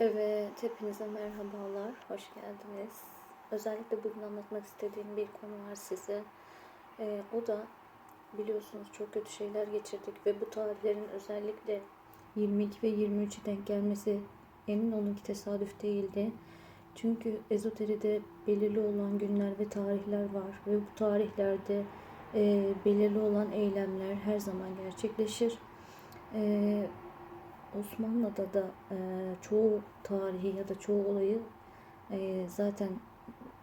Evet, hepinize merhabalar, hoş geldiniz. Özellikle bugün anlatmak istediğim bir konu var size. Ee, o da biliyorsunuz çok kötü şeyler geçirdik ve bu tarihlerin özellikle 22 ve 23'ü denk gelmesi emin olun ki tesadüf değildi. Çünkü ezoteride belirli olan günler ve tarihler var ve bu tarihlerde e, belirli olan eylemler her zaman gerçekleşir. E, Osmanlı'da da e, çoğu tarihi ya da çoğu olayı e, zaten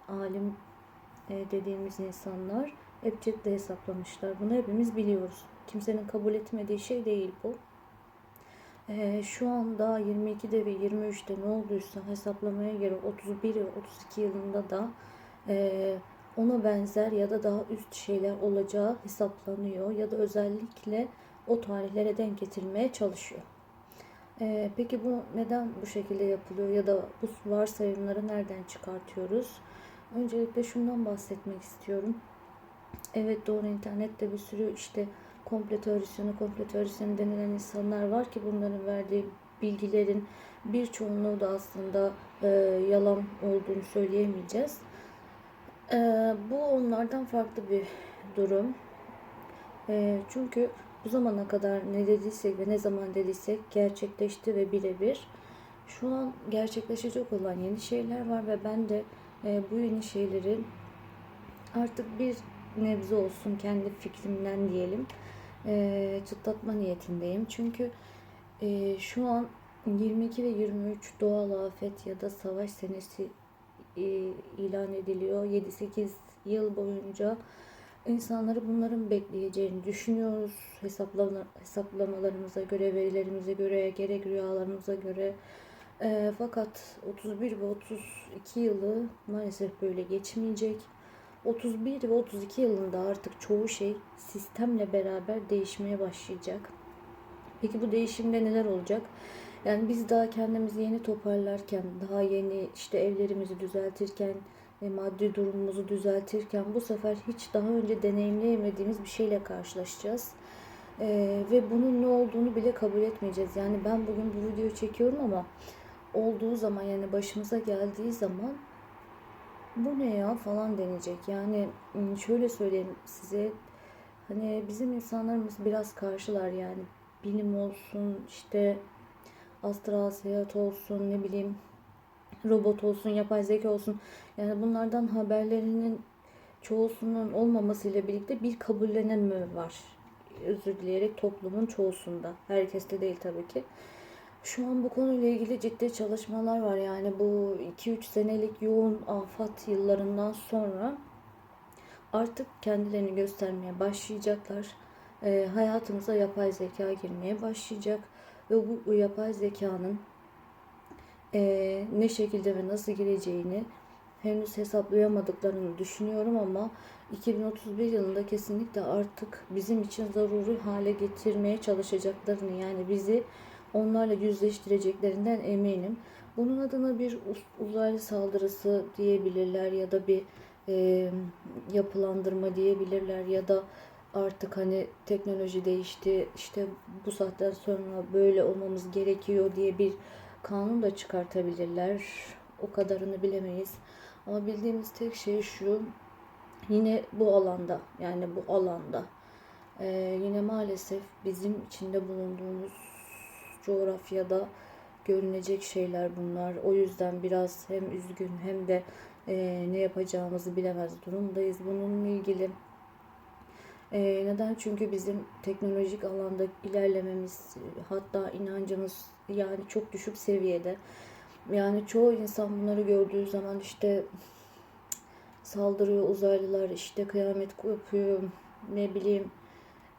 alim e, dediğimiz insanlar ebcedle hesaplamışlar. Bunu hepimiz biliyoruz. Kimsenin kabul etmediği şey değil bu. E, şu anda 22'de ve 23'te ne olduysa hesaplamaya göre 31 ve 32 yılında da e, ona benzer ya da daha üst şeyler olacağı hesaplanıyor ya da özellikle o tarihlere denk getirmeye çalışıyor. Ee, peki bu neden bu şekilde yapılıyor ya da bu varsayımları nereden çıkartıyoruz? Öncelikle şundan bahsetmek istiyorum. Evet doğru internette bir sürü işte komple teorisyonu, komple teorisyonu denilen insanlar var ki bunların verdiği bilgilerin birçoğunluğu da aslında e, yalan olduğunu söyleyemeyeceğiz. E, bu onlardan farklı bir durum. E, çünkü bu zamana kadar ne dediysek ve ne zaman dediysek gerçekleşti ve birebir. Şu an gerçekleşecek olan yeni şeyler var ve ben de e, bu yeni şeyleri artık bir nebze olsun kendi fikrimden diyelim e, çıtlatma niyetindeyim. Çünkü e, şu an 22 ve 23 doğal afet ya da savaş senesi e, ilan ediliyor. 7-8 yıl boyunca insanları bunların bekleyeceğini düşünüyoruz. Hesaplama, hesaplamalarımıza göre, verilerimize göre, gerek rüyalarımıza göre. E, fakat 31 ve 32 yılı maalesef böyle geçmeyecek. 31 ve 32 yılında artık çoğu şey sistemle beraber değişmeye başlayacak. Peki bu değişimde neler olacak? Yani biz daha kendimizi yeni toparlarken, daha yeni işte evlerimizi düzeltirken, ve maddi durumumuzu düzeltirken bu sefer hiç daha önce deneyimleyemediğimiz bir şeyle karşılaşacağız. Ee, ve bunun ne olduğunu bile kabul etmeyeceğiz. Yani ben bugün bu videoyu çekiyorum ama olduğu zaman yani başımıza geldiği zaman bu ne ya falan denecek. Yani ıı, şöyle söyleyeyim size hani bizim insanlarımız biraz karşılar yani bilim olsun işte astral seyahat olsun ne bileyim robot olsun, yapay zeka olsun. Yani bunlardan haberlerinin çoğusunun olmamasıyla birlikte bir kabullenme var. Özür dileyerek toplumun çoğusunda. Herkeste değil tabii ki. Şu an bu konuyla ilgili ciddi çalışmalar var. Yani bu 2-3 senelik yoğun afat yıllarından sonra artık kendilerini göstermeye başlayacaklar. E, hayatımıza yapay zeka girmeye başlayacak. Ve bu, bu yapay zekanın e, ne şekilde ve nasıl gireceğini henüz hesaplayamadıklarını düşünüyorum ama 2031 yılında kesinlikle artık bizim için zaruri hale getirmeye çalışacaklarını yani bizi onlarla yüzleştireceklerinden eminim. Bunun adına bir uzaylı saldırısı diyebilirler ya da bir e, yapılandırma diyebilirler ya da artık hani teknoloji değişti işte bu saatten sonra böyle olmamız gerekiyor diye bir kanun da çıkartabilirler. O kadarını bilemeyiz. Ama bildiğimiz tek şey şu. Yine bu alanda yani bu alanda e, yine maalesef bizim içinde bulunduğumuz coğrafyada görünecek şeyler bunlar. O yüzden biraz hem üzgün hem de e, ne yapacağımızı bilemez durumdayız. Bununla ilgili e, neden? Çünkü bizim teknolojik alanda ilerlememiz hatta inancımız yani çok düşük seviyede. Yani çoğu insan bunları gördüğü zaman işte saldırıyor uzaylılar, işte kıyamet kopuyor, ne bileyim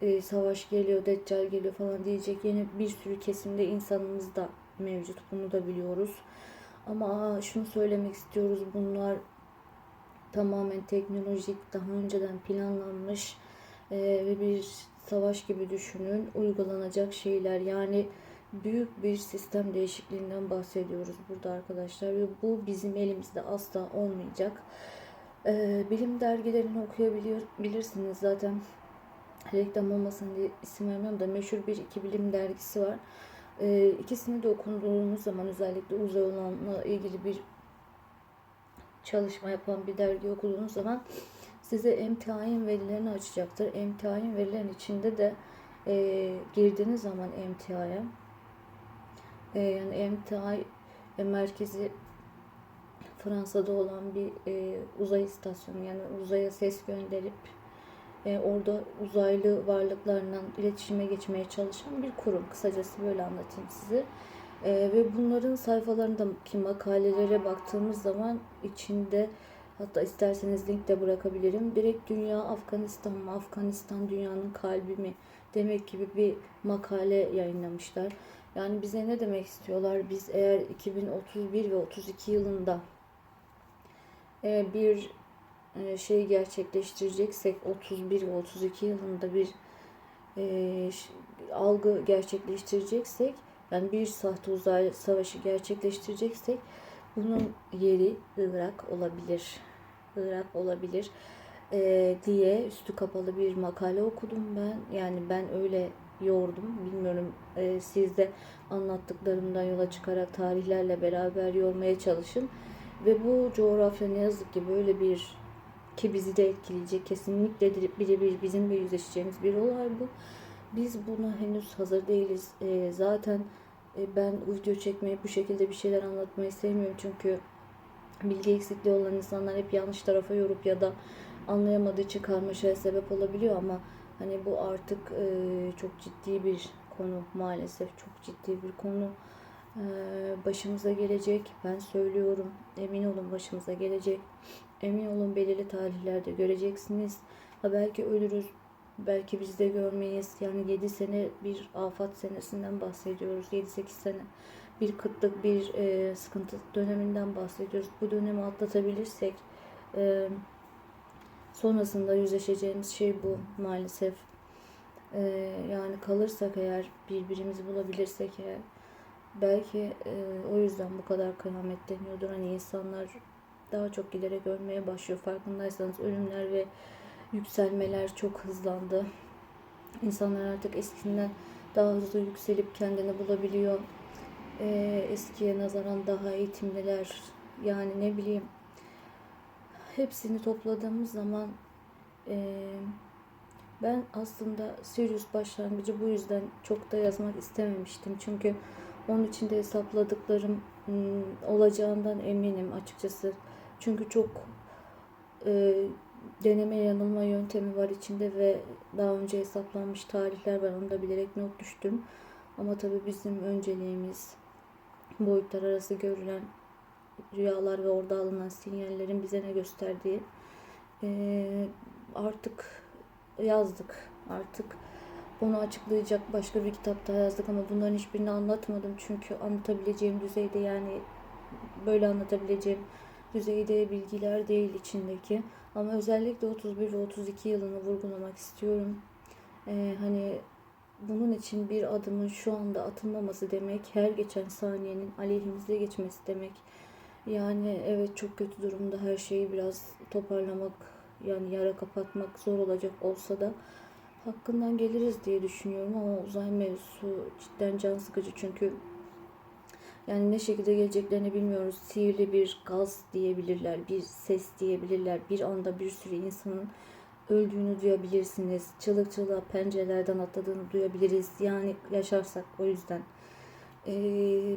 e, savaş geliyor, deccal geliyor falan diyecek yeni bir sürü kesimde insanımız da mevcut. Bunu da biliyoruz. Ama şunu söylemek istiyoruz. Bunlar tamamen teknolojik, daha önceden planlanmış ve bir savaş gibi düşünün. Uygulanacak şeyler. Yani büyük bir sistem değişikliğinden bahsediyoruz burada arkadaşlar ve bu bizim elimizde asla olmayacak. Ee, bilim dergilerini okuyabilirsiniz zaten reklam olmasın diye isim vermiyorum da meşhur bir iki bilim dergisi var. E, ikisini de okunduğunuz zaman özellikle uzay olanla ilgili bir çalışma yapan bir dergi okuduğunuz zaman size emtiain verilerini açacaktır. Emtiain verilerin içinde de e, girdiğiniz zaman emtiaya e, yani emtia e, merkezi Fransa'da olan bir e, uzay istasyonu yani uzaya ses gönderip e, orada uzaylı varlıklarla iletişime geçmeye çalışan bir kurum. Kısacası böyle anlatayım size. E, ve bunların sayfalarındaki makalelere baktığımız zaman içinde hatta isterseniz link de bırakabilirim. Direkt dünya Afganistan mı? Afganistan dünyanın kalbi mi? Demek gibi bir makale yayınlamışlar. Yani bize ne demek istiyorlar? Biz eğer 2031 ve 32 yılında e, bir e, şey gerçekleştireceksek 31 ve 32 yılında bir e, algı gerçekleştireceksek yani bir sahte uzay savaşı gerçekleştireceksek bunun yeri Irak olabilir. Irak olabilir e, diye üstü kapalı bir makale okudum ben. Yani ben öyle yordum. Bilmiyorum e, siz de anlattıklarımdan yola çıkarak tarihlerle beraber yormaya çalışın. Ve bu coğrafya ne yazık ki böyle bir ki bizi de etkileyecek kesinlikle birebir bizim de yüzleşeceğimiz bir olay bu. Biz buna henüz hazır değiliz. E, zaten e, ben video çekmeyi bu şekilde bir şeyler anlatmayı sevmiyorum çünkü bilgi eksikliği olan insanlar hep yanlış tarafa yorup ya da anlayamadığı için karmaşaya sebep olabiliyor ama hani bu artık e, çok ciddi bir konu maalesef çok ciddi bir konu. E, başımıza gelecek ben söylüyorum emin olun başımıza gelecek. Emin olun belirli tarihlerde göreceksiniz. Ha belki ölürüz belki biz de görmeyiz yani 7 sene bir afat senesinden bahsediyoruz 7-8 sene bir kıtlık bir e, sıkıntı döneminden bahsediyoruz bu dönemi atlatabilirsek e, sonrasında yüzleşeceğimiz şey bu maalesef. Ee, yani kalırsak eğer birbirimizi bulabilirsek eğer belki e, o yüzden bu kadar kıyamet deniyordur. Hani insanlar daha çok giderek ölmeye başlıyor. Farkındaysanız ölümler ve yükselmeler çok hızlandı. İnsanlar artık eskisinden daha hızlı yükselip kendini bulabiliyor. Ee, eskiye nazaran daha eğitimliler. Yani ne bileyim hepsini topladığımız zaman e, ben aslında Sirius başlangıcı bu yüzden çok da yazmak istememiştim. Çünkü onun içinde hesapladıklarım olacağından eminim açıkçası. Çünkü çok e, deneme yanılma yöntemi var içinde ve daha önce hesaplanmış tarihler var. Onu da bilerek not düştüm. Ama tabii bizim önceliğimiz boyutlar arası görülen rüyalar ve orada alınan sinyallerin bize ne gösterdiği e, artık yazdık. Artık onu açıklayacak başka bir kitapta yazdık ama bunların hiçbirini anlatmadım. Çünkü anlatabileceğim düzeyde yani böyle anlatabileceğim düzeyde bilgiler değil içindeki. Ama özellikle 31 ve 32 yılını vurgulamak istiyorum. Ee, hani bunun için bir adımın şu anda atılmaması demek, her geçen saniyenin aleyhimize geçmesi demek. Yani evet çok kötü durumda her şeyi biraz toparlamak yani yara kapatmak zor olacak olsa da hakkından geliriz diye düşünüyorum ama uzay mevzusu cidden can sıkıcı çünkü yani ne şekilde geleceklerini bilmiyoruz. Sihirli bir gaz diyebilirler, bir ses diyebilirler. Bir anda bir sürü insanın öldüğünü duyabilirsiniz. Çığlık çığlığa pencerelerden atladığını duyabiliriz. Yani yaşarsak o yüzden. Ee,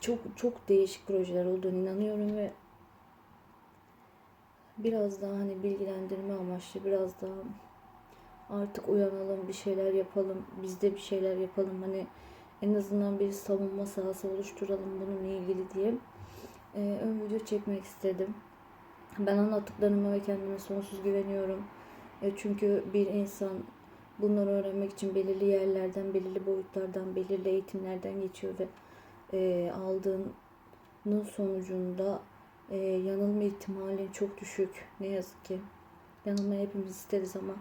çok çok değişik projeler olduğunu inanıyorum ve biraz daha hani bilgilendirme amaçlı biraz daha artık uyanalım bir şeyler yapalım biz de bir şeyler yapalım hani en azından bir savunma sahası oluşturalım bununla ilgili diye ee, ön video çekmek istedim. Ben anlattıklarıma ve kendime sonsuz güveniyorum. E, çünkü bir insan bunları öğrenmek için belirli yerlerden, belirli boyutlardan, belirli eğitimlerden geçiyor ve e, aldığının sonucunda e, yanılma ihtimali çok düşük. Ne yazık ki. Yanılmayı hepimiz isteriz ama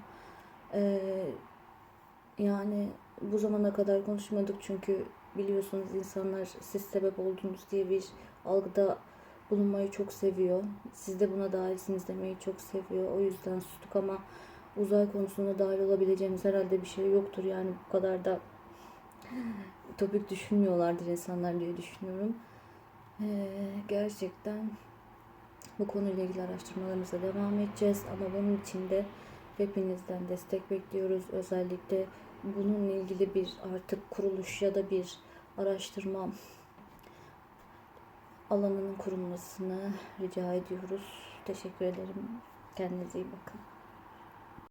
e, yani bu zamana kadar konuşmadık çünkü biliyorsunuz insanlar siz sebep oldunuz diye bir algıda bulunmayı çok seviyor. Siz de buna dahilsiniz demeyi çok seviyor. O yüzden sustuk ama uzay konusunda dahil olabileceğimiz herhalde bir şey yoktur. Yani bu kadar da ütopik düşünmüyorlardır insanlar diye düşünüyorum. Ee, gerçekten bu konuyla ilgili araştırmalarımıza devam edeceğiz ama bunun için de hepinizden destek bekliyoruz. Özellikle bununla ilgili bir artık kuruluş ya da bir araştırma alanının kurulmasını rica ediyoruz. Teşekkür ederim. Kendinize iyi bakın.